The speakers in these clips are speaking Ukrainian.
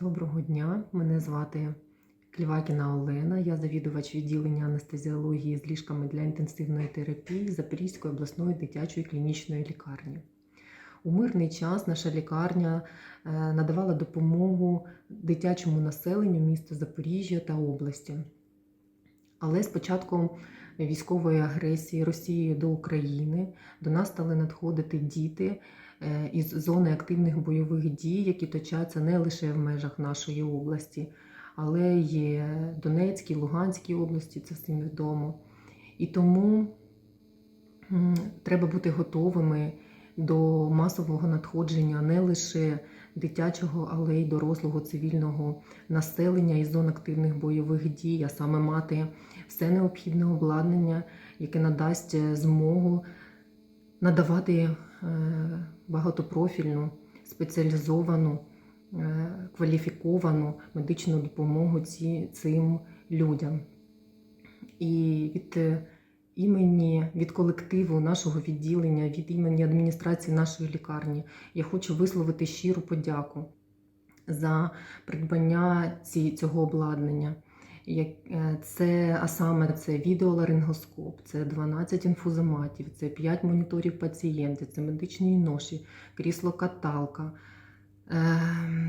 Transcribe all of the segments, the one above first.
Доброго дня, мене звати Клівакіна Олена. Я завідувач відділення анестезіології з ліжками для інтенсивної терапії Запорізької обласної дитячої клінічної лікарні. У мирний час наша лікарня е, надавала допомогу дитячому населенню міста Запоріжжя та області. Але з початком військової агресії Росії до України до нас стали надходити діти е, із зони активних бойових дій, які точаться не лише в межах нашої області, але й Донецькій, Луганській області, це всім відомо. І тому треба бути готовими до масового надходження не лише дитячого, але й дорослого цивільного населення із зон активних бойових дій, а саме мати все необхідне обладнання, яке надасть змогу надавати е, багатопрофільну, спеціалізовану, е, кваліфіковану медичну допомогу цим людям. І від е, імені від колективу нашого відділення, від імені адміністрації нашої лікарні я хочу висловити щиру подяку за придбання цього обладнання. Е, Це, а саме це відеоларингоскоп, це 12 інфузоматів, це 5 моніторів пацієнтів, це медичні ноші, крісло-каталка, е,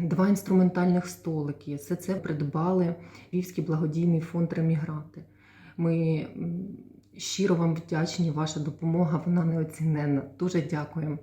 два інструментальних столики. Все це придбали Львівський благодійний фонд Ремігранти. Ми щиро вам вдячні, ваша допомога, вона неоціненна. Дуже дякуємо.